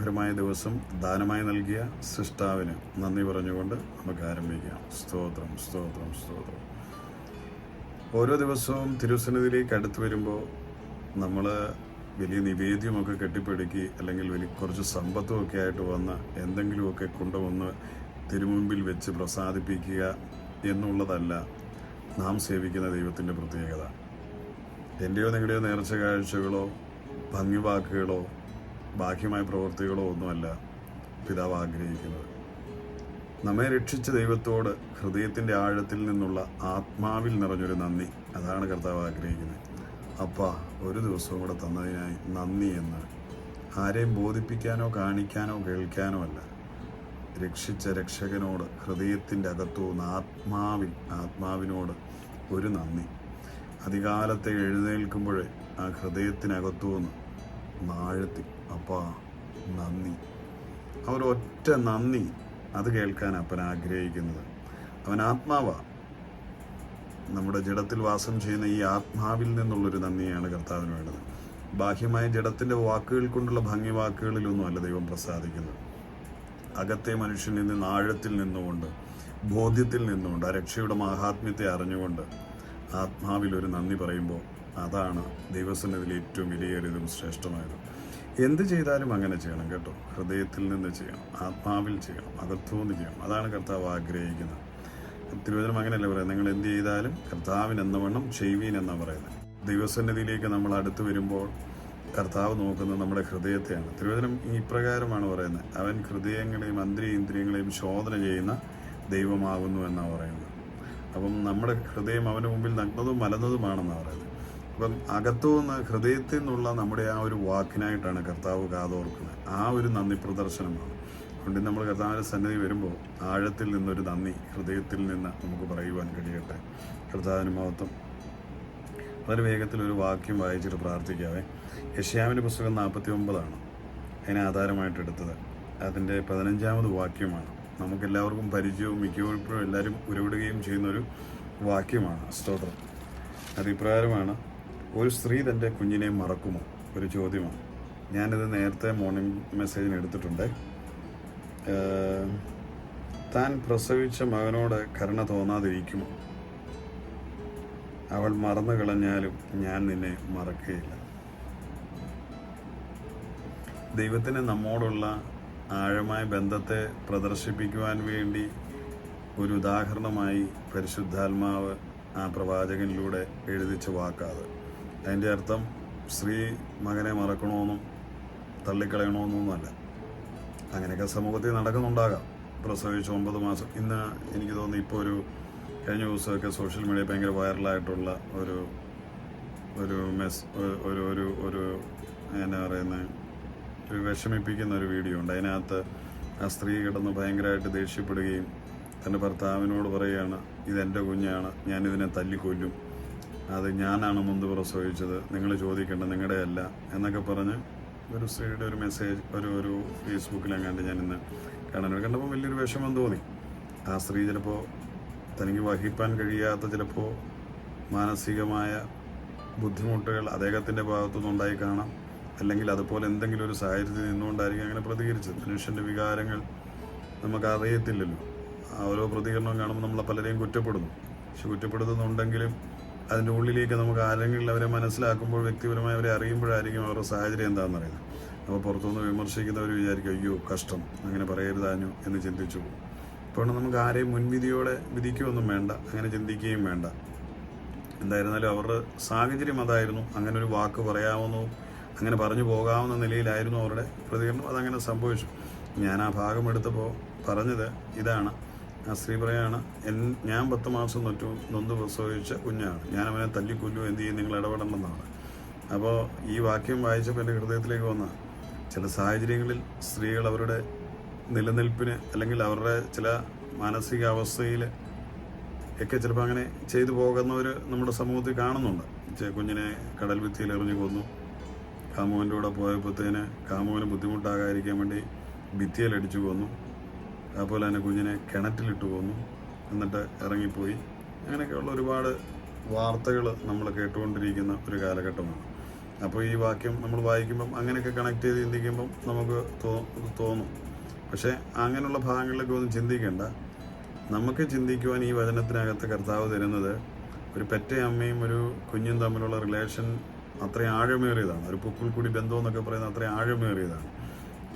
മനോഹരമായ ദിവസം ദാനമായി നൽകിയ സൃഷ്ടാവിന് നന്ദി പറഞ്ഞുകൊണ്ട് നമുക്ക് ആരംഭിക്കാം. സ്തോത്രം സ്തോത്രം സ്തോത്രം. ഓരോ ദിവസവും തിരുസന്നിധിയിലേക്ക് അടുത്തു വരുമ്പോൾ നമ്മൾ വലിയ നിവേദ്യമൊക്കെ കെട്ടിപ്പിടുക്കി അല്ലെങ്കിൽ വലിയ കുറച്ച് സമ്പത്തുമൊക്കെ ആയിട്ട് വന്ന് എന്തെങ്കിലുമൊക്കെ കൊണ്ടുവന്ന് തിരുമുമ്പിൽ വെച്ച് പ്രസാദിപ്പിക്കുക എന്നുള്ളതല്ല നാം സേവിക്കുന്ന ദൈവത്തിന്റെ പ്രത്യേകത. എന്റെയോ നിങ്ങളുടെയോ നേർച്ച കാഴ്ചകളോ ഭംഗിവാക്കുകളോ ബാഹ്യമായ പ്രവൃത്തികളോ ഒന്നുമല്ല പിതാവ് ആഗ്രഹിക്കുന്നത്. നമ്മെ രക്ഷിച്ച ദൈവത്തോട് ഹൃദയത്തിന്റെ ആഴത്തിൽ നിന്നുള്ള ആത്മാവിൽ നിറഞ്ഞൊരു നന്ദി. അതാണ് കർത്താവ് ആഗ്രഹിക്കുന്നത്. അപ്പ ഒരു ദിവസവും കൂടെ തന്നതിനായി നന്ദി എന്ന്. ആരെയും ബോധിപ്പിക്കാനോ കാണിക്കാനോ കേൾക്കാനോ അല്ല. രക്ഷിച്ച രക്ഷകനോട് ഹൃദയത്തിന്റെ അകത്തുനിന്ന് ആത്മാവിൽ ആത്മാവിനോട് ഒരു നന്ദി. അധികാലത്തെ എഴുന്നേൽക്കുമ്പോഴേ ആ ഹൃദയത്തിനകത്തുനിന്ന് നാഴത്തി അപ്പാ നന്ദി. അവർ ഒറ്റ നന്ദി അത് കേൾക്കാൻ അപ്പൻ ആഗ്രഹിക്കുന്നത്. അവൻ ആത്മാവ. നമ്മുടെ ജഡത്തിൽ വാസം ചെയ്യുന്ന ഈ ആത്മാവിൽ നിന്നുള്ളൊരു നന്ദിയാണ് കർത്താവിന് വേണ്ടത്. ബാഹ്യമായ ജഡത്തിന്റെ വാക്കുകൾ കൊണ്ടുള്ള ഭംഗി വാക്കുകളിലൊന്നും അല്ല ദൈവം പ്രസാദിക്കുന്നത്. അകത്തെ മനുഷ്യനിൽ നിന്ന് ആഴത്തിൽ നിന്നുകൊണ്ട് ബോധ്യത്തിൽ നിന്നുകൊണ്ട് ആ രക്ഷയുടെ മാഹാത്മ്യത്തെ അറിഞ്ഞുകൊണ്ട് ആത്മാവിൽ ഒരു നന്ദി പറയുമ്പോൾ അതാണ് ദൈവസന്നിധിയിൽ ഏറ്റവും വിലയേറിയതും ശ്രേഷ്ഠമായതും. എന്ത് ചെയ്താലും അങ്ങനെ ചെയ്യണം കേട്ടോ. ഹൃദയത്തിൽ നിന്ന് ചെയ്യണം ആത്മാവിൽ ചെയ്യണം അകത്തുനിന്ന് ചെയ്യണം. അതാണ് കർത്താവ് ആഗ്രഹിക്കുന്നത്. തിരുവചനം അങ്ങനെയല്ല പറയുന്നത്? നിങ്ങൾ എന്ത് ചെയ്താലും കർത്താവിന് എന്ന വണ്ണം ചെയ്യുവീൻ എന്നാണ് പറയുന്നത്. ദൈവസന്നിധിയിലേക്ക് നമ്മൾ അടുത്ത് വരുമ്പോൾ കർത്താവ് നോക്കുന്നത് നമ്മുടെ ഹൃദയത്തെയാണ്. തിരുവചനം ഈ പ്രകാരമാണ് പറയുന്നത്. അവൻ ഹൃദയങ്ങളെയും അന്തരീന്ദ്രിയങ്ങളെയും ശോധന ചെയ്യുന്ന ദൈവമാകുന്നു എന്നാണ് പറയുന്നത്. അപ്പം നമ്മുടെ ഹൃദയം അവന് മുമ്പിൽ നഗ്നതും മലന്നതുമാണെന്നാണ് പറയുന്നത്. അപ്പം അകത്തുനിന്ന് ഹൃദയത്തിൽ നിന്നുള്ള നമ്മുടെ ആ ഒരു വാക്കിനായിട്ടാണ് കർത്താവ് കാതോർക്കുന്നത്. ആ ഒരു നന്ദി പ്രദർശനമാണ്. അതുകൊണ്ട് നമ്മൾ കർത്താവിന്റെ സന്നിധി വരുമ്പോൾ ആഴത്തിൽ നിന്നൊരു നന്ദി ഹൃദയത്തിൽ നിന്ന് നമുക്ക് പറയുവാൻ കഴിയട്ടെ. കർത്താവിന് മഹത്വം. വളരെ വേഗത്തിൽ ഒരു വാക്യം വായിച്ചിട്ട് പ്രാർത്ഥിക്കാവേ. യഷ്യാവിന്റെ പുസ്തകം നാൽപ്പത്തി ഒമ്പതാണ് അതിനെ ആധാരമായിട്ട് എടുത്തത്. അതിന്റെ പതിനഞ്ചാമത് വാക്യമാണ്. നമുക്കെല്ലാവർക്കും പരിചയവും മിക്കപ്പോഴും എല്ലാവരും ഉരുവിടുകയും ചെയ്യുന്നൊരു വാക്യമാണ്. സ്തോത്രം. അത് ഇപ്രകാരമാണ്. ഒരു സ്ത്രീ തന്റെ കുഞ്ഞിനെ മറക്കുമോ? ഒരു ചോദ്യമാണ്. ഞാനിത് നേരത്തെ മോർണിംഗ് മെസ്സേജിന് എടുത്തിട്ടുണ്ട്. താൻ പ്രസവിച്ച മകനോട് കരുണ തോന്നാതിരിക്കുമോ? അവൾ മറന്നു കളഞ്ഞാലും ഞാൻ നിന്നെ മറക്കുകയില്ല. ദൈവത്തിന് നമ്മോടുള്ള ആഴമായ ബന്ധത്തെ പ്രദർശിപ്പിക്കുവാൻ വേണ്ടി ഒരു ഉദാഹരണമായി പരിശുദ്ധാത്മാവ് ആ പ്രവാചകനിലൂടെ എഴുതിച്ച വാക്കാത്. അതിന്റെ അർത്ഥം സ്ത്രീ മകനെ മറക്കണമെന്നും തള്ളിക്കളയണമെന്നൊന്നുമല്ല. അങ്ങനെയൊക്കെ സമൂഹത്തിൽ നടക്കുന്നുണ്ടാകാം. പ്രസവിച്ച് ഒമ്പത് മാസം. ഇന്ന് എനിക്ക് തോന്നുന്നു ഇപ്പോൾ ഒരു കഴിഞ്ഞ ദിവസമൊക്കെ സോഷ്യൽ മീഡിയ ഭയങ്കര വൈറലായിട്ടുള്ള ഒരു ഒരു മെസ് ഒരു ഒരു ഒരു എന്നാ പറയുന്നത് ഒരു വിഷമിപ്പിക്കുന്ന ഒരു വീഡിയോ ഉണ്ട്. അതിനകത്ത് ആ സ്ത്രീ കിടന്ന് ഭയങ്കരമായിട്ട് ദേഷ്യപ്പെടുകയും തന്റെ ഭർത്താവിനോട് പറയുകയാണ് ഇതെന്റെ കുഞ്ഞാണ് ഞാനിതിനെ തല്ലിക്കൊല്ലും. അത് ഞാനാണ് മുന്ത് പ്രസവിച്ചത് നിങ്ങൾ ചോദിക്കേണ്ട നിങ്ങളുടെ അല്ല എന്നൊക്കെ പറഞ്ഞ് ഒരു സ്ത്രീയുടെ ഒരു മെസ്സേജ് ഒരു ഒരു ഫേസ്ബുക്കിലെങ്ങാണ്ട് ഞാൻ ഇന്ന് കാണാൻ കണ്ടപ്പോൾ വലിയൊരു വിഷമം തോന്നി. ആ സ്ത്രീ ചിലപ്പോൾ തനിക്ക് വഹിപ്പാൻ കഴിയാത്ത ചിലപ്പോൾ മാനസികമായ ബുദ്ധിമുട്ടുകൾ അദ്ദേഹത്തിന്റെ ഭാഗത്തുനിന്നുണ്ടായി കാണാം. അല്ലെങ്കിൽ അതുപോലെ എന്തെങ്കിലും ഒരു സാഹചര്യത്തിൽ നിന്നുകൊണ്ടായിരിക്കും അങ്ങനെ പ്രതികരിച്ചത്. മനുഷ്യന്റെ വികാരങ്ങൾ നമുക്ക് അറിയത്തില്ലല്ലോ. ഓരോ പ്രതികരണവും കാണുമ്പോൾ നമ്മളെ പലരെയും കുറ്റപ്പെടുന്നു. പക്ഷെ കുറ്റപ്പെടുത്തുന്നുണ്ടെങ്കിലും അതിന്റെ ഉള്ളിലേക്ക് നമുക്ക് ആരെങ്കിലും അവരെ മനസ്സിലാക്കുമ്പോൾ വ്യക്തിപരമായി അവരെ അറിയുമ്പോഴായിരിക്കും അവരുടെ സാഹചര്യം എന്താണെന്ന് അറിയുന്നത്. അപ്പോൾ പുറത്തുനിന്ന് വിമർശിക്കുന്നവർ വിചാരിക്കും അയ്യോ കഷ്ടം. അങ്ങനെ പറയരുതാഞ്ഞു എന്ന് ചിന്തിച്ചു ഇപ്പോൾ നമുക്ക് ആരെയും മുൻവിധിയോടെ വിധിക്കുകയൊന്നും വേണ്ട. അങ്ങനെ ചിന്തിക്കുകയും വേണ്ട. എന്തായിരുന്നാലും അവരുടെ സാഹചര്യം അതായിരുന്നു. അങ്ങനെ ഒരു വാക്ക് പറയാമെന്നോ അങ്ങനെ പറഞ്ഞു പോകാവുന്ന നിലയിലായിരുന്നു അവരുടെ പ്രതികരണം. അതങ്ങനെ സംഭവിച്ചു. ഞാൻ ആ ഭാഗം എടുത്തപ്പോൾ പറഞ്ഞത് ഇതാണ്. സ്ത്രീ പറയാണ് ഞാൻ പത്ത് മാസം നൊറ്റു നൊന്ത് പ്രസവിച്ച കുഞ്ഞാണ്. ഞാൻ അവനെ തല്ലിക്കൊല്ലു എന്ത് ചെയ്യും? നിങ്ങൾ ഇടപെടണമെന്നാണ്. അപ്പോൾ ഈ വാക്യം വായിച്ചപ്പോൾ എന്റെ ഹൃദയത്തിലേക്ക് വന്ന ചില സാഹചര്യങ്ങളിൽ സ്ത്രീകൾ അവരുടെ നിലനിൽപ്പിന് അല്ലെങ്കിൽ അവരുടെ ചില മാനസികാവസ്ഥയിൽ ഒക്കെ ചിലപ്പോൾ അങ്ങനെ ചെയ്തു പോകുന്നവർ നമ്മുടെ സമൂഹത്തിൽ കാണുന്നുണ്ട്. കുഞ്ഞിനെ കടൽ ഭിത്തിയിൽ എറിഞ്ഞു കൊന്നു. കാമുവിന്റെ കൂടെ പോയപ്പോഴത്തേന് കാമുവിന് ബുദ്ധിമുട്ടാകാതിരിക്കാൻ വേണ്ടി ഭിത്തിയിൽ അടിച്ചു കൊന്നു. അതുപോലെ തന്നെ കുഞ്ഞിനെ കിണറ്റിലിട്ട് പോന്നു. എന്നിട്ട് ഇറങ്ങിപ്പോയി. അങ്ങനെയൊക്കെയുള്ള ഒരുപാട് വാർത്തകൾ നമ്മൾ കേട്ടുകൊണ്ടിരിക്കുന്ന ഒരു കാലഘട്ടമാണ്. അപ്പോൾ ഈ വാക്യം നമ്മൾ വായിക്കുമ്പം അങ്ങനെയൊക്കെ കണക്ട് ചെയ്ത് ചിന്തിക്കുമ്പം നമുക്ക് തോന്നും. പക്ഷേ അങ്ങനെയുള്ള ഭാഗങ്ങളിലൊക്കെ ഒന്നും ചിന്തിക്കേണ്ട. നമുക്ക് ചിന്തിക്കുവാൻ ഈ വചനത്തിനകത്ത് കർത്താവ് തരുന്നത് ഒരു പെറ്റ അമ്മയും ഒരു കുഞ്ഞും തമ്മിലുള്ള റിലേഷൻ അത്രയും ആഴമേറിയതാണ്. ഒരു പുക്കിൾക്കുടി ബന്ധം എന്നൊക്കെ പറയുന്നത് അത്രയും ആഴമേറിയതാണ്.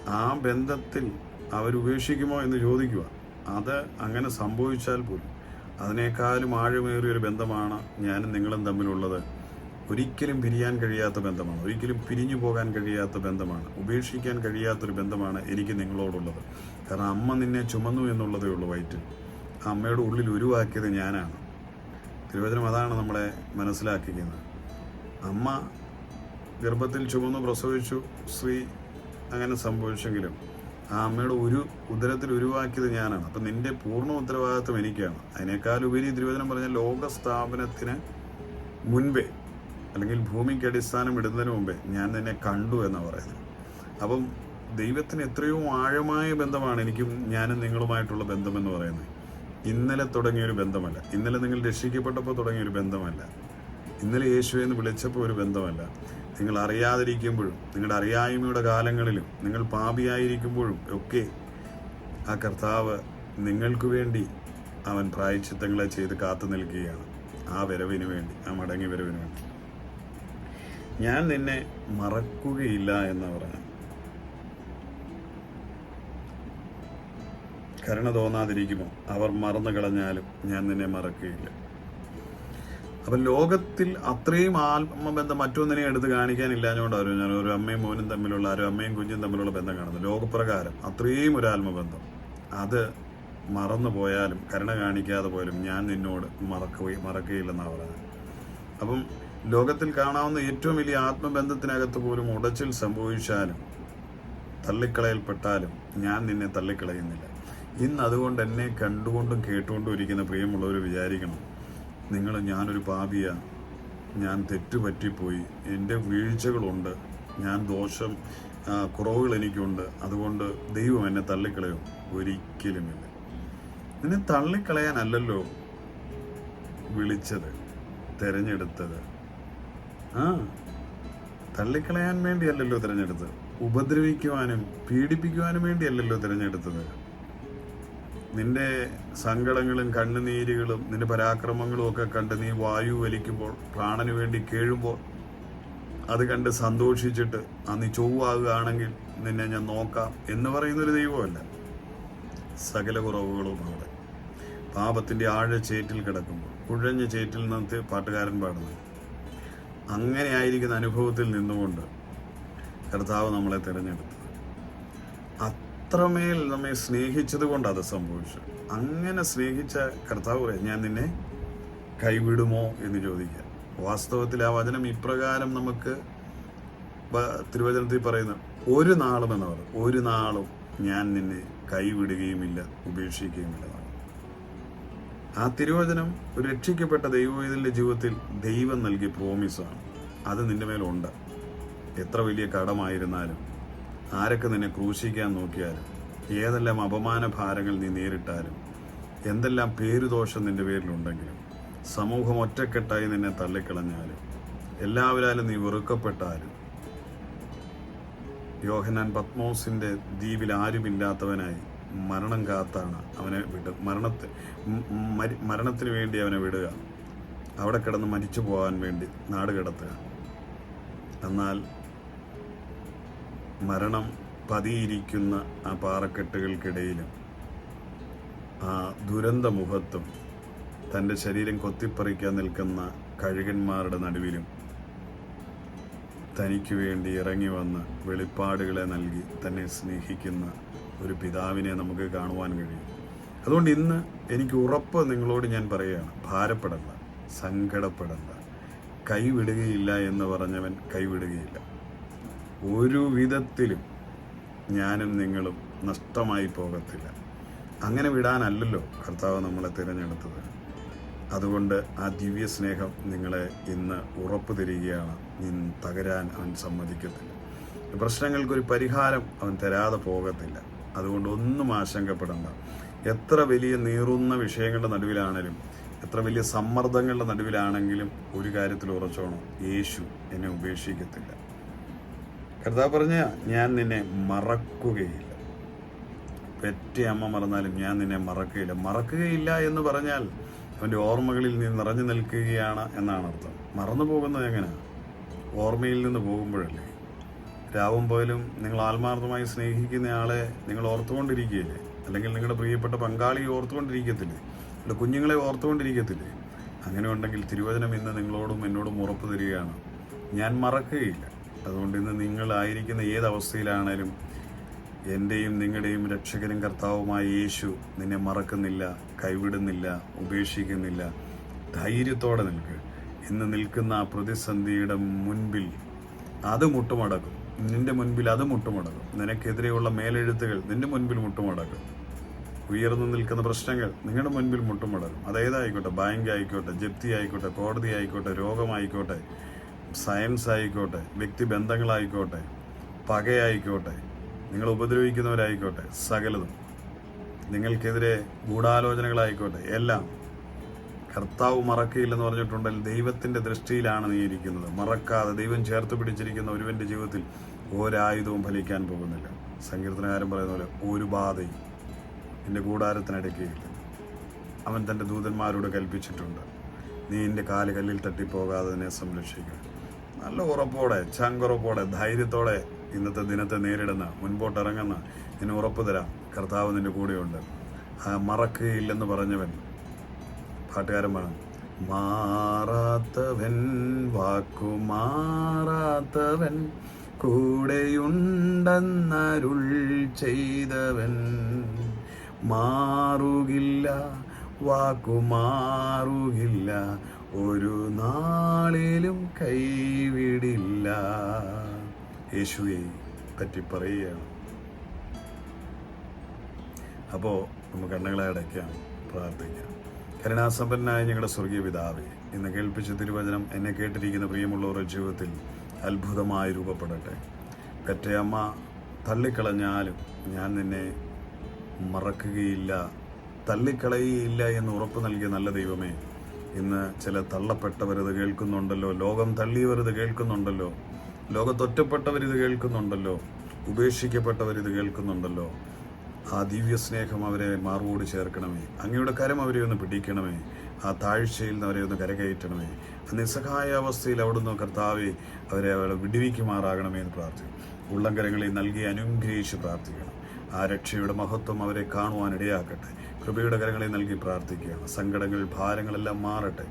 ആ ബന്ധത്തിൽ അവരുപേക്ഷിക്കുമോ എന്ന് ചോദിക്കുക. അത് അങ്ങനെ സംഭവിച്ചാൽ പോലും. അതിനേക്കാളും ആഴമേറിയ ഒരു ബന്ധമാണ് ഞാനും നിങ്ങളും തമ്മിലുള്ളത്. ഒരിക്കലും പിരിയാൻ കഴിയാത്ത ബന്ധമാണ്. ഒരിക്കലും പിരിഞ്ഞു പോകാൻ കഴിയാത്ത ബന്ധമാണ്. ഉപേക്ഷിക്കാൻ കഴിയാത്തൊരു ബന്ധമാണ് എനിക്ക് നിങ്ങളോടുള്ളത്. കാരണം അമ്മ നിന്നെ ചുമന്നു എന്നുള്ളതേ ഉള്ളൂ വയറ്റിൽ. അമ്മയുടെ ഉള്ളിൽ ഉരുവാക്കിയത് ഞാനാണ്. തിരുവചനം അതാണ് നമ്മളെ മനസ്സിലാക്കിക്കുന്നത്. അമ്മ ഗർഭത്തിൽ ചുമന്നു പ്രസവിച്ചു. സ്ത്രീ അങ്ങനെ സംഭവിച്ചെങ്കിലും ആ അമ്മയുടെ ഒരു ഉദരത്തിൽ ഉരുവാക്കിയത് ഞാനാണ്. അപ്പം നിന്റെ പൂർണ ഉത്തരവാദിത്വം എനിക്കാണ്. അതിനേക്കാൾ ഉപരി തിരുവചനം പറഞ്ഞ ലോക സ്ഥാപനത്തിന് മുൻപേ അല്ലെങ്കിൽ ഭൂമിക്ക് അടിസ്ഥാനം ഇടുന്നതിന് മുമ്പേ ഞാൻ നിന്നെ കണ്ടു എന്നാണ് പറയുന്നത്. അപ്പം ദൈവത്തിന് എത്രയോ ആഴമായ ബന്ധമാണ് എനിക്കും ഞാനും നിങ്ങളുമായിട്ടുള്ള ബന്ധമെന്ന് പറയുന്നത്. ഇന്നലെ തുടങ്ങിയൊരു ബന്ധമല്ല. ഇന്നലെ നിങ്ങൾ രക്ഷിക്കപ്പെട്ടപ്പോൾ തുടങ്ങിയൊരു ബന്ധമല്ല. ഇന്നലെ യേശു എന്ന് വിളിച്ചപ്പോൾ ഒരു ബന്ധമല്ല. നിങ്ങൾ അറിയാതിരിക്കുമ്പോഴും നിങ്ങളുടെ അറിയായ്മയുടെ കാലങ്ങളിലും നിങ്ങൾ പാപിയായിരിക്കുമ്പോഴും ഒക്കെ ആ കർത്താവ് നിങ്ങൾക്ക് വേണ്ടി അവൻ പ്രായച്ചിത്തങ്ങളെ ചെയ്ത് കാത്തു നിൽക്കുകയാണ്. ആ വരവിന് വേണ്ടി ആ മടങ്ങി വരവിന് വേണ്ടി. ഞാൻ നിന്നെ മറക്കുകയില്ല എന്ന് പറഞ്ഞു. കരുണ തോന്നാതിരിക്കുമോ? അവർ മറന്നു കളഞ്ഞാലും ഞാൻ നിന്നെ മറക്കുകയില്ല. അപ്പം ലോകത്തിൽ അത്രയും ആത്മബന്ധം മറ്റൊന്നിനെ എടുത്ത് കാണിക്കാനില്ലാഞ്ഞുകൊണ്ടായിരുന്നു ഞാൻ ഒരു അമ്മയും മോനും തമ്മിലുള്ള ഒരു അമ്മയും കുഞ്ഞും തമ്മിലുള്ള ബന്ധം കാണുന്നത് ലോകപ്രകാരം അത്രയും ഒരു ആത്മബന്ധം. അത് മറന്നു പോയാലും കരുണ കാണിക്കാതെ പോലും ഞാൻ നിന്നോട് മറക്കുക മറക്കുകയില്ലെന്നാണ് പറയുന്നത്. അപ്പം ലോകത്തിൽ കാണാവുന്ന ഏറ്റവും വലിയ ആത്മബന്ധത്തിനകത്ത് പോലും ഉടച്ചിൽ സംഭവിച്ചാലും തള്ളിക്കളയൽപ്പെട്ടാലും ഞാൻ നിന്നെ തള്ളിക്കളയുന്നില്ല. ഇന്ന് അതുകൊണ്ട് എന്നെ കണ്ടുകൊണ്ടും കേട്ടുകൊണ്ടും ഇരിക്കുന്ന പ്രിയമുള്ളവർ വിചാരിക്കണം നിങ്ങൾ ഞാനൊരു പാപിയ. ഞാൻ തെറ്റുപറ്റിപ്പോയി. എന്റെ വീഴ്ചകളുണ്ട്. ഞാൻ ദോഷം കുറവുകൾ എനിക്കുണ്ട്. അതുകൊണ്ട് ദൈവം എന്നെ തള്ളിക്കളയും. ഒരിക്കലുമില്ല. നിന്നെ തള്ളിക്കളയാനല്ലല്ലോ വിളിച്ചത് തിരഞ്ഞെടുത്തത്. ആ തള്ളിക്കളയാൻ വേണ്ടിയല്ലല്ലോ തിരഞ്ഞെടുത്തത്. ഉപദ്രവിക്കുവാനും പീഡിപ്പിക്കുവാനും വേണ്ടിയല്ലല്ലോ തിരഞ്ഞെടുത്തത്. നിന്റെ സങ്കടങ്ങളും കണ്ണുനീരുകളും നിന്റെ പരാക്രമങ്ങളും ഒക്കെ കണ്ട് നീ വായു വലിക്കുമ്പോൾ പ്രാണന് വേണ്ടി കേഴുമ്പോൾ അത് കണ്ട് സന്തോഷിച്ചിട്ട് ആ നീ ചൊവ്വാകുകയാണെങ്കിൽ നിന്നെ ഞാൻ നോക്കാം എന്ന് പറയുന്നൊരു ദൈവമല്ല. സകല കുറവുകളും അവിടെ. പാപത്തിന്റെ ആഴ ചേറ്റിൽ കിടക്കുമ്പോൾ കുഴഞ്ഞ ചേറ്റിൽ നിന്ന് പാട്ടുകാരൻ പാടുന്നു. അങ്ങനെ ആയിരിക്കുന്ന അനുഭവത്തിൽ നിന്നുകൊണ്ട് കർത്താവ് നമ്മളെ തിരഞ്ഞെടുത്തത് അത്രമേൽ നമ്മെ സ്നേഹിച്ചത് കൊണ്ട് അത് സംഭവിച്ചു. അങ്ങനെ സ്നേഹിച്ച കർത്താവ് ഞാൻ നിന്നെ കൈവിടുമോ എന്ന് ചോദിക്കാം വാസ്തവത്തിൽ ആ വചനം ഇപ്രകാരം നമുക്ക് തിരുവചനത്തിൽ പറയുന്നു ഒരു നാളും എന്ന് പറയും ഒരു നാളും ഞാൻ നിന്നെ കൈവിടുകയുമില്ല ഉപേക്ഷിക്കുകയുമില്ല. ആ തിരുവചനം ഒരു രക്ഷിക്കപ്പെട്ട ദൈവവേദന്റെ ജീവിതത്തിൽ ദൈവം നൽകിയ പ്രോമിസാണ് അത് നിന്റെ മേലുണ്ട്. എത്ര വലിയ കടമായിരുന്നാലും ആരൊക്കെ നിന്നെ ക്രൂശിക്കാൻ നോക്കിയാലും ഏതെല്ലാം അപമാന ഭാരങ്ങൾ നീ നേരിട്ടാലും എന്തെല്ലാം പേരുദോഷം നിന്റെ പേരിലുണ്ടെങ്കിലും സമൂഹം ഒറ്റക്കെട്ടായി നിന്നെ തള്ളിക്കളഞ്ഞാലും എല്ലാവരാലും നീ വെറുക്കപ്പെട്ടാലും യോഹനാൻ പത്മോസിന്റെ ദ്വീപിൽ ആരുമില്ലാത്തവനായി മരണം കാത്താണ് അവനെ വിട മരണത്തെ മരണത്തിന് വേണ്ടി അവനെ വിടുക. അവിടെ കിടന്ന് മരിച്ചു പോകാൻ വേണ്ടി നാട് കിടത്തുക എന്നാൽ മരണം പതിയിരിക്കുന്ന ആ പാറക്കെട്ടുകൾക്കിടയിലും ആ ദുരന്ത മുഖത്തും തന്റെ ശരീരം കൊത്തിപ്പറിക്കാൻ നിൽക്കുന്ന കഴുകന്മാരുടെ നടുവിലും തനിക്ക് വേണ്ടി ഇറങ്ങി വന്ന് വെളിപ്പാടുകളെ നൽകി തന്നെ സ്നേഹിക്കുന്ന ഒരു പിതാവിനെ നമുക്ക് കാണുവാൻ കഴിയും. അതുകൊണ്ട് ഇന്ന് എനിക്ക് ഉറപ്പ് നിങ്ങളോട് ഞാൻ പറയുകയാണ്. ഭാരപ്പെടണ്ട സങ്കടപ്പെടണ്ട. കൈവിടുകയില്ല എന്ന് പറഞ്ഞവൻ കൈവിടുകയില്ല. ഒരു വിധത്തിലും ഞാനും നിങ്ങളും നഷ്ടമായി പോകത്തില്ല. അങ്ങനെ വിടാനല്ലല്ലോ കർത്താവ് നമ്മളെ തിരഞ്ഞെടുത്തത്. അതുകൊണ്ട് ആ ദിവ്യ സ്നേഹം നിങ്ങളെ ഇന്ന് ഉറപ്പ് തരികയാണ്. ഇന്ന് തകരാൻ അവൻ സമ്മതിക്കത്തില്ല. പ്രശ്നങ്ങൾക്കൊരു പരിഹാരം അവൻ തരാതെ പോകത്തില്ല. അതുകൊണ്ട് ഒന്നും ആശങ്കപ്പെടണ്ട. എത്ര വലിയ നീറുന്ന വിഷയങ്ങളുടെ നടുവിലാണെങ്കിലും എത്ര വലിയ സമ്മർദ്ദങ്ങളുടെ നടുവിലാണെങ്കിലും ഒരു കാര്യത്തിൽ ഉറച്ചോണം. യേശു എന്നെ ഉപേക്ഷിക്കത്തില്ല. കർത്താവ് പറഞ്ഞ ഞാൻ നിന്നെ മറക്കുകയില്ല. പെറ്റ അമ്മ മറന്നാലും ഞാൻ നിന്നെ മറക്കുകയില്ല. മറക്കുകയില്ല എന്ന് പറഞ്ഞാൽ അവന്റെ ഓർമ്മകളിൽ നീ നിറഞ്ഞു നിൽക്കുകയാണ് എന്നാണ് അർത്ഥം. മറന്നു പോകുന്നത് എങ്ങനെയാണ് ഓർമ്മയിൽ നിന്ന് പോകുമ്പോഴല്ലേ? രാവും പോലും നിങ്ങൾ ആത്മാർത്ഥമായി സ്നേഹിക്കുന്ന ആളെ നിങ്ങൾ ഓർത്തുകൊണ്ടിരിക്കുകയില്ലേ? അല്ലെങ്കിൽ നിങ്ങളുടെ പ്രിയപ്പെട്ട പങ്കാളിയെ ഓർത്തുകൊണ്ടിരിക്കത്തില്ലേ? നിങ്ങളുടെ കുഞ്ഞുങ്ങളെ ഓർത്തുകൊണ്ടിരിക്കത്തില്ലേ? അങ്ങനെ ഉണ്ടെങ്കിൽ തിരുവചനം ഇന്ന് നിങ്ങളോടും എന്നോടും ഉറപ്പ് തരികയാണ്. ഞാൻ മറക്കുകയില്ല. അതുകൊണ്ട് ഇന്ന് നിങ്ങളായിരിക്കുന്ന ഏതവസ്ഥയിലാണേലും എന്റെയും നിങ്ങളുടെയും രക്ഷകനും കർത്താവുമായ യേശു നിന്നെ മറക്കുന്നില്ല കൈവിടുന്നില്ല ഉപേക്ഷിക്കുന്നില്ല. ധൈര്യത്തോടെ നിൽക്ക്. ഇന്ന് നിൽക്കുന്ന ആ പ്രതിസന്ധിയുടെ മുൻപിൽ അത് മുട്ടുമടക്കും. നിന്റെ മുൻപിൽ അത് മുട്ടുമടക്കും. നിനക്കെതിരെയുള്ള മേലെഴുത്തുകൾ നിന്റെ മുൻപിൽ മുട്ടുമടക്കും. ഉയർന്നു നിൽക്കുന്ന പ്രശ്നങ്ങൾ നിങ്ങളുടെ മുൻപിൽ മുട്ടുമടക്കും. അതേതായിക്കോട്ടെ ബാങ്ക് ആയിക്കോട്ടെ ജപ്തി ആയിക്കോട്ടെ കോടതി ആയിക്കോട്ടെ രോഗമായിക്കോട്ടെ? സയൻസ് ആയിക്കോട്ടെ വ്യക്തിബന്ധങ്ങളായിക്കോട്ടെ പകയായിക്കോട്ടെ നിങ്ങൾ ഉപദ്രവിക്കുന്നവരായിക്കോട്ടെ സകലതും നിങ്ങൾക്കെതിരെ ഗൂഢാലോചനകളായിക്കോട്ടെ എല്ലാം കർത്താവ് മറക്കുകയില്ലെന്ന് പറഞ്ഞിട്ടുണ്ടെങ്കിൽ ദൈവത്തിന്റെ ദൃഷ്ടിയിലാണ് നീ ഇരിക്കുന്നത്. മറക്കാതെ ദൈവം ചേർത്ത് പിടിച്ചിരിക്കുന്ന ഒരുവന്റെ ജീവിതത്തിൽ ഒരായുധവും ഫലിക്കാൻ പോകുന്നില്ല. സങ്കീർത്തനകാരൻ പറയുന്ന പോലെ ഒരു ബാധയും നിന്റെ കൂടാരത്തിനടക്കുകയില്ല അവൻ തന്റെ ദൂതന്മാരോട് കൽപ്പിച്ചിട്ടുണ്ട്. നീ എന്റെ കാൽ കല്ലിൽ തട്ടിപ്പോകാതെ നിന്നെ സംരക്ഷിക്കുക. നല്ല ഉറപ്പോടെ ചങ്കുറപ്പോടെ ധൈര്യത്തോടെ ഇന്നത്തെ ദിനത്തെ നേരിടുന്ന മുൻപോട്ട് ഇറങ്ങുന്ന നിന്നെ ഉറപ്പ് തരാം കർത്താവ് നിന്റെ കൂടെയുണ്ട്. മറക്കുകയില്ലെന്ന് പറഞ്ഞവൻ പാട്ടുകാരൻ പറഞ്ഞു മാറാത്തവൻ വാക്കു മാറാത്തവൻ കൂടെയുണ്ടെന്നരുൾ ചെയ്തവൻ മാറുകില്ല വാക്കു മാറുകില്ല ഒരു നാളിലും കൈവിടില്ല. യേശുവെ പറ്റി പറയുകയാണ്. അപ്പോൾ നമുക്ക് കണ്ണുകളെ അടയ്ക്കാം പ്രാർത്ഥിക്കാം. കരുണാസമ്പന്നനായ ഞങ്ങളുടെ സ്വർഗീയ പിതാവേ ഇന്ന് കേൾപ്പിച്ച തിരുവചനം എന്നെ കേട്ടിരിക്കുന്ന പ്രിയമുള്ളവരുടെ ജീവിതത്തിൽ അത്ഭുതമായി രൂപപ്പെടട്ടെ. പെറ്റയമ്മ തള്ളിക്കളഞ്ഞാലും ഞാൻ നിന്നെ മറക്കുകയില്ല. തള്ളിക്കളയുകയില്ല എന്ന് ഉറപ്പ് നൽകിയ നല്ല ദൈവമേ ഇന്ന് ചില തള്ളപ്പെട്ടവരിത് കേൾക്കുന്നുണ്ടല്ലോ. ലോകം തള്ളിയവരിത് കേൾക്കുന്നുണ്ടല്ലോ. ലോകത്തൊറ്റപ്പെട്ടവരിത് കേൾക്കുന്നുണ്ടല്ലോ. ഉപേക്ഷിക്കപ്പെട്ടവരിത് കേൾക്കുന്നുണ്ടല്ലോ. ആ ദിവ്യ സ്നേഹം അവരെ മാർവോട് ചേർക്കണമേ. അങ്ങയുടെ കരം അവരെ ഒന്ന് പിടിക്കണമേ. ആ താഴ്ചയിൽ നിന്ന് അവരെ ഒന്ന് കരകയറ്റണമേ. നിസ്സഹായ അവസ്ഥയിൽ അവിടുന്ന് കർത്താവെ അവരെ അവരെ വിടിവിക്കുമാറാകണമേ എന്ന് പ്രാർത്ഥിക്കും ഉള്ളംകരങ്ങളെ നൽകി അനുഗ്രഹിച്ച് പ്രാർത്ഥിക്കണം. ആ രക്ഷയുടെ മഹത്വം അവരെ കാണുവാൻ ഇടയാക്കട്ടെ. കൃപയുടെ കരങ്ങളെ നൽകി പ്രാർത്ഥിക്കുകയാണ്. സങ്കടങ്ങൾ ഭാരങ്ങളെല്ലാം മാറട്ടെ.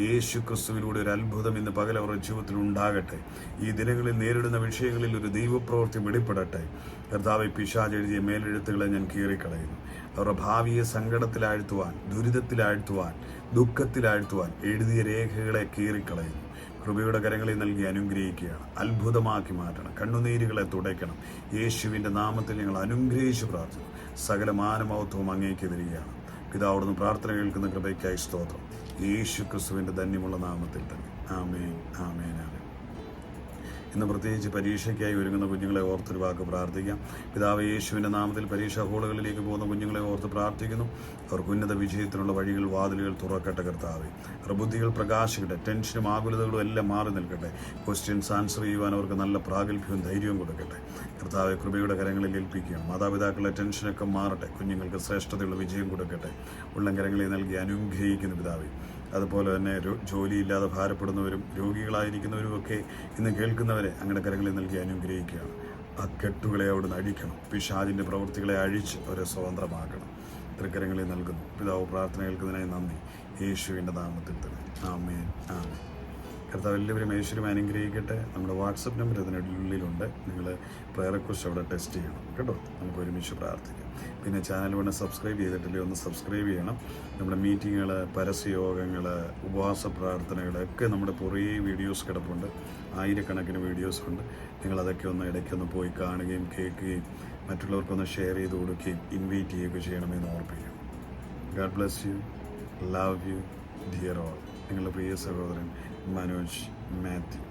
യേശു ക്രിസ്തുവിലൂടെ ഒരു അത്ഭുതം ഇന്ന് പകൽ അവരുടെ ജീവിതത്തിൽ ഉണ്ടാകട്ടെ. ഈ ദിനങ്ങളിൽ നേരിടുന്ന വിഷയങ്ങളിൽ ഒരു ദൈവപ്രവൃത്തി വെളിപ്പെടട്ടെ. കർത്താവ് പിശാജ് എഴുതിയ മേലെഴുത്തുകളെ ഞാൻ കീറിക്കളയുന്നു. അവരുടെ ഭാവിയെ സങ്കടത്തിലാഴ്ത്തുവാൻ ദുരിതത്തിലാഴ്ത്തുവാൻ ദുഃഖത്തിലാഴ്ത്തുവാൻ എഴുതിയ രേഖകളെ കീറിക്കളയുന്നു. കൃപയുടെ കരങ്ങളിൽ നൽകി അനുഗ്രഹിക്കുകയാണ്. അത്ഭുതമാക്കി മാറ്റണം. കണ്ണുനീരുകളെ തുടയ്ക്കണം. യേശുവിന്റെ നാമത്തിൽ ഞങ്ങൾ അനുഗ്രഹിച്ച് പ്രാർത്ഥിക്കുന്നു. സകല മാനമഹത്വവും അങ്ങേക്ക് തരികയാണ് പിതാവിടുന്ന് പ്രാർത്ഥന കേൾക്കുന്ന കൃപയ്ക്കായി സ്തോത്രം. യേശു ക്രിസ്തുവിന്റെ ധന്യമുള്ള നാമത്തിൽ തന്നെ. ആമേൻ ആമേൻ ആമേൻ. ഇന്ന് പ്രത്യേകിച്ച് പരീക്ഷയ്ക്കായി ഒരുങ്ങുന്ന കുഞ്ഞുങ്ങളെ ഓർത്തൊരു വാക്ക് പ്രാർത്ഥിക്കാം. പിതാവ് യേശുവിന്റെ നാമത്തിൽ പരീക്ഷാ ഹോളുകളിലേക്ക് പോകുന്ന കുഞ്ഞുങ്ങളെ ഓർത്ത് പ്രാർത്ഥിക്കുന്നു. അവർക്ക് ഉന്നത വിജയത്തിനുള്ള വഴികൾ വാതിലുകൾ തുറക്കട്ടെ കർത്താവെ. പ്രബുദ്ധികൾ ബുദ്ധികൾ പ്രകാശിക്കട്ടെ ടെൻഷനും ആകുലതകളും എല്ലാം മാറി നിൽക്കട്ടെ. ക്വസ്റ്റ്യൻസ് ആൻസർ ചെയ്യുവാൻ അവർക്ക് നല്ല പ്രാഗൽഭ്യവും ധൈര്യവും കൊടുക്കട്ടെ. കർത്താവെ കൃപയുടെ കരങ്ങളിൽ ഏൽപ്പിക്കുക മാതാപിതാക്കളുടെ ടെൻഷനൊക്കെ മാറട്ടെ. കുഞ്ഞുങ്ങൾക്ക് ശ്രേഷ്ഠതയുള്ള വിജയം കൊടുക്കട്ടെ. ഉള്ളം കരങ്ങളിൽ നൽകി അനുഗ്രഹിക്കുന്നു പിതാവെ. അതുപോലെ തന്നെ ജോലിയില്ലാതെ ഭാരപ്പെടുന്നവരും രോഗികളായിരിക്കുന്നവരും ഒക്കെ ഇന്ന് കേൾക്കുന്നവരെ അങ്ങനെ കരങ്ങളിൽ നൽകി അനുഗ്രഹിക്കുകയാണ്. ആ കെട്ടുകളെ അവിടുന്ന് അഴിക്കണം. പിഷാദിന്റെ പ്രവൃത്തികളെ അഴിച്ച് അവരെ സ്വതന്ത്രമാക്കണം. തൃക്കരങ്ങളിൽ നൽകുന്നു. പിതാവ് പ്രാർത്ഥന കേൾക്കുന്നതിനായി നന്ദി. യേശുവിന്റെ നാമത്തിൽ തന്നെ. ആമേ ആമേ കർത്താവ് എല്ലാവരും യേശുരും അനുഗ്രഹിക്കട്ടെ. നമ്മുടെ വാട്സപ്പ് നമ്പർ ഇതിനുള്ളിലുണ്ട്. നിങ്ങൾ പ്രയർ റിക്വസ്റ്റ് അവിടെ ടെസ്റ്റ് ചെയ്യണം. കേട്ടോ? നമുക്ക് ഒരുമിച്ച് പ്രാർത്ഥിക്കാം. പിന്നെ ചാനൽ വേണം സബ്സ്ക്രൈബ് ചെയ്തിട്ടില്ലേ ഒന്ന് സബ്സ്ക്രൈബ് ചെയ്യണം. നമ്മുടെ മീറ്റിങ്ങുകൾ പരസ്യയോഗങ്ങൾ ഉപവാസ പ്രാർത്ഥനകൾ ഒക്കെ നമ്മുടെ കുറേ വീഡിയോസ് കിടപ്പുണ്ട്. ആയിരക്കണക്കിന് വീഡിയോസ് ഉണ്ട്. നിങ്ങളതൊക്കെ ഒന്ന് ഇടയ്ക്കൊന്ന് പോയി കാണുകയും കേൾക്കുകയും മറ്റുള്ളവർക്കൊന്ന് ഷെയർ ചെയ്ത് കൊടുക്കുകയും ഇൻവൈറ്റ് ചെയ്യുകയൊക്കെ ചെയ്യണമെന്ന് ഓർപ്പിക്കും. God bless you love you dear all നിങ്ങളുടെ പ്രിയ സഹോദരൻ മനോജ് മാത്യു.